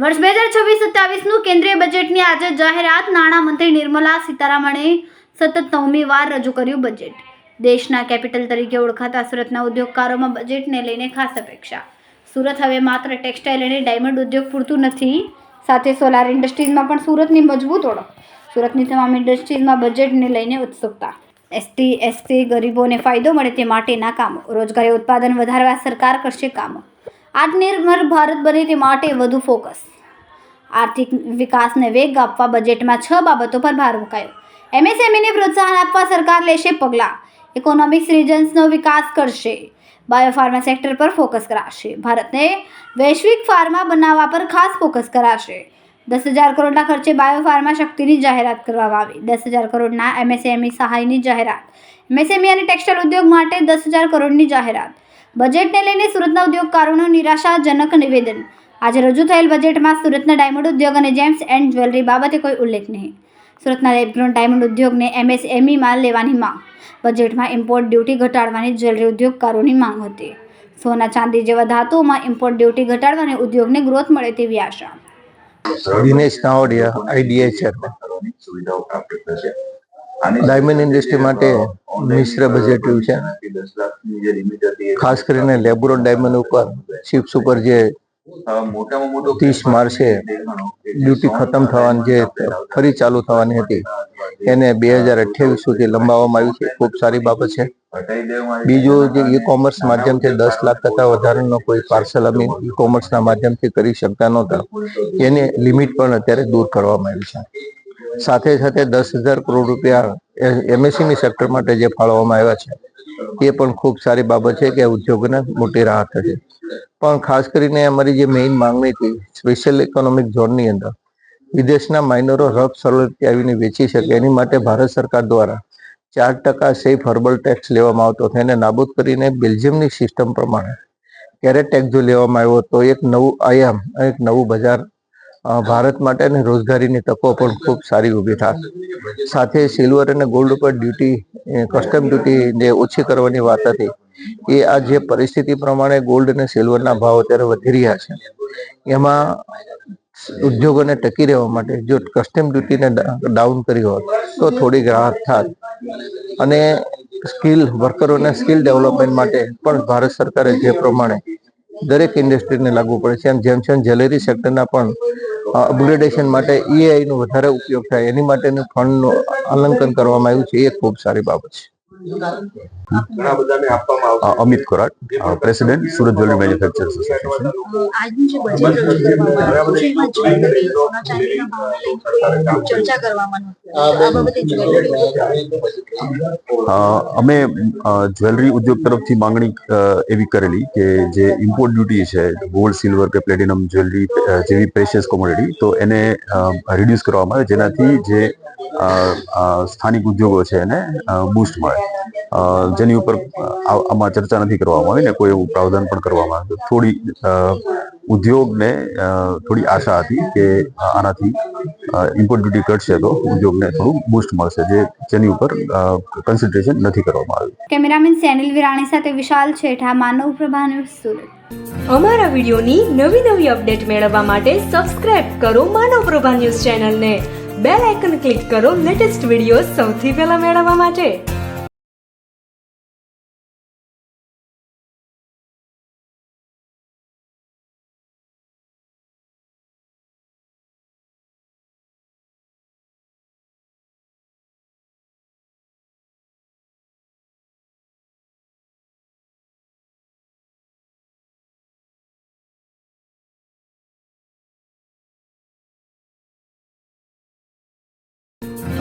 વર્ષ બે હજાર છવ્વીસ સત્તાવીસનું કેન્દ્રીય બજેટની આજે જાહેરાત. નાણામંત્રી નિર્મલા સીતારામણે સતત નવમી વાર રજૂ કર્યું બજેટ. દેશના કેપિટલ તરીકે ઓળખાતા સુરતના ઉદ્યોગકારોમાં બજેટને લઈને ખાસ અપેક્ષા. સુરત હવે માત્ર ટેક્સટાઇલ અને ડાયમંડ ઉદ્યોગ પૂરતું નથી. સાથે સોલાર ઇન્ડસ્ટ્રીઝમાં પણ સુરતની મજબૂત ઓળખ. સુરતની તમામ ઇન્ડસ્ટ્રીઝમાં બજેટને લઈને ઉત્સુકતા. એસટી, એસસી ગરીબોને ફાયદો મળે તે માટેના કામો. રોજગારી ઉત્પાદન વધારવા સરકાર કરશે કામો. આત્મનિર્ભર ભારત બને તે માટે વધુ ફોકસ. આર્થિક વિકાસને વેગ આપવા બજેટમાં છ બાબતો પર ભાર મુકાયો. એમએસએમઈને પ્રોત્સાહન આપવા સરકાર લેશે પગલાં. ઇકોનોમિક્સ રિજન્સનો વિકાસ કરશે. બાયોફાર્મા સેક્ટર પર ફોકસ કરાશે. ભારતને વૈશ્વિક ફાર્મા બનાવવા પર ખાસ ફોકસ કરાશે. દસ હજાર કરોડના ખર્ચે બાયોફાર્મા શક્તિની જાહેરાત કરવામાં આવી. દસ હજાર કરોડના એમએસએમઈ સહાયની જાહેરાત. એમએસએમઈ અને ટેક્સટાઇલ ઉદ્યોગ માટે દસ હજાર કરોડની જાહેરાત. બજેટને લઈને સુરતના ઉદ્યોગકારોનું નિરાશાજનક નિવેદન. આજે રજૂ થયેલ બજેટમાં સુરતના ડાયમંડ ઉદ્યોગ અને જેમ્સ એન્ડ જ્વેલરી બાબતે કોઈ ઉલ્લેખ નહીં. સુરતના લેબગ્રોન ડાયમંડ ઉદ્યોગને એમએસએમઈમાં લેવાની માંગ. બજેટમાં ઇમ્પોર્ટ ડ્યુટી ઘટાડવાની જ્વેલરી ઉદ્યોગકારોની માંગ હતી. સોના ચાંદી જેવા ધાતુઓમાં ઇમ્પોર્ટ ડ્યુટી ઘટાડવાની ઉદ્યોગને ગ્રોથ મળે તેવી આશા. Dinesh Navadiya IDA chairman diamond industry માટે મિશ્ર બજેટ રહ્યું છે. ખાસ કરીને લેબ્રો ડાયમંડ ઉપર ચિપ્સ ઉપર જે 30 માર્ચે ડ્યુટી ખતમ થવાની જે ફરી ચાલુ થવાની હતી, એને બે હજાર અઠ્યાવીસ સુધી લંબાવવામાં આવી છે. ખૂબ સારી બાબત છે. બીજું જે ઈ કોમર્સ માધ્યમથી દસ લાખ કરતા વધારાનો કોઈ પાર્સલ અમે ઈ કોમર્સના માધ્યમથી કરી શકતા નહોતા. એની લિમિટ પણ અત્યારે દૂર કરવામાં આવી છે. સાથે સાથે દસ હજાર કરોડ રૂપિયા એમએસએમઈ સેક્ટર માટે જે ફાળવવામાં આવ્યા છે એ પણ ખૂબ સારી બાબત છે કે ઉદ્યોગોને મોટી રાહત થશે પણ ખાસ કરીને અમારી જે મેઇન માંગણી હતી સ્પેશિયલ ઇકોનોમિક ઝોનની અંદર વિદેશના માઇનરો રફ સરળથી આવીને વેચી શકે એની માટે ભારત સરકાર દ્વારા ચાર ટકા સેફ હર્બલ ટેક્સ લેવામાં આવતો હતો. એને નાબૂદ કરીને બેલ્જિયમની સિસ્ટમ પ્રમાણે ક્યારે ટેક્સ જો લેવામાં આવ્યો તો એક નવું આયામ, એક નવું બજાર ભારત માટે અને રોજગારીની તકો પણ ખૂબ સારી ઊભી થશે સાથે સિલ્વર અને ગોલ્ડ ઉપર ડ્યુટી કસ્ટમ ડ્યુટી જે ઓછી કરવાની વાત હતી. એ આ જે પરિસ્થિતિ પ્રમાણે ગોલ્ડ અને સિલ્વરના ભાવ અત્યારે વધી રહ્યા છે. એમાં ઉદ્યોગોને ટકી રહેવા માટે, જો કસ્ટમ ડ્યુટીને ડાઉન કરી હોત, તો થોડી રાહત થાત. અને સ્કિલ વર્કરોને સ્કિલ ડેવલપમેન્ટ માટે પણ ભારત સરકારે જે પ્રમાણે દરેક ઇન્ડસ્ટ્રીને લાગુ પડે છે. એમ જેમ જેમ જ્વેલરી સેક્ટરના પણ અપગ્રેડેશન માટે ઈઆઈનો વધારે ઉપયોગ થાય, એની માટેનું ફંડનું આલંકન કરવામાં આવ્યું છે, એ ખૂબ સારી બાબત છે. Amit Korat president Surat jewellery manufacturers અમે જ્વેલરી ઉદ્યોગ તરફથી માંગણી એવી કરેલી કે જે ઇમ્પોર્ટ ડ્યુટી છે ગોલ્ડ સિલ્વર કે પ્લેટિનમ જ્વેલરી જેવી પ્રેશિયસ કોમોડિટી તો એને રિડ્યુસ કરવામાં આવે જેનાથી જે સ્થાનિક ઉદ્યોગો છે એને બૂસ્ટ મળે. જેની ઉપર આમાં ચર્ચા નથી કરવામાં આવી ને કોઈ એવું પ્રાવધાન પણ કરવામાં આવ્યું. થોડી ઉદ્યોગને થોડી આશા હતી કે આનાથી ઇમ્પોર્ટ ડ્યુટી ઘટશે તો ઉદ્યોગને થોડું બૂસ્ટ મળશે જે જેની ઉપર કન્સન્ટ્રેશન નથી કરવામાં આવ્યું. કેમેરામેન સેનિલ વિરાણી સાથે વિશાલ છેઠા માનવ પ્રભા સુરત. અમારા વિડીયોની નવી નવી અપડેટ મેળવવા માટે સબસ્ક્રાઇબ કરો માનવ પ્રભા ન્યૂઝ ચેનલને. બેલ આઇકન ક્લિક કરો લેટેસ્ટ વીડિયો સૌથી પહેલા મેળવવા માટે.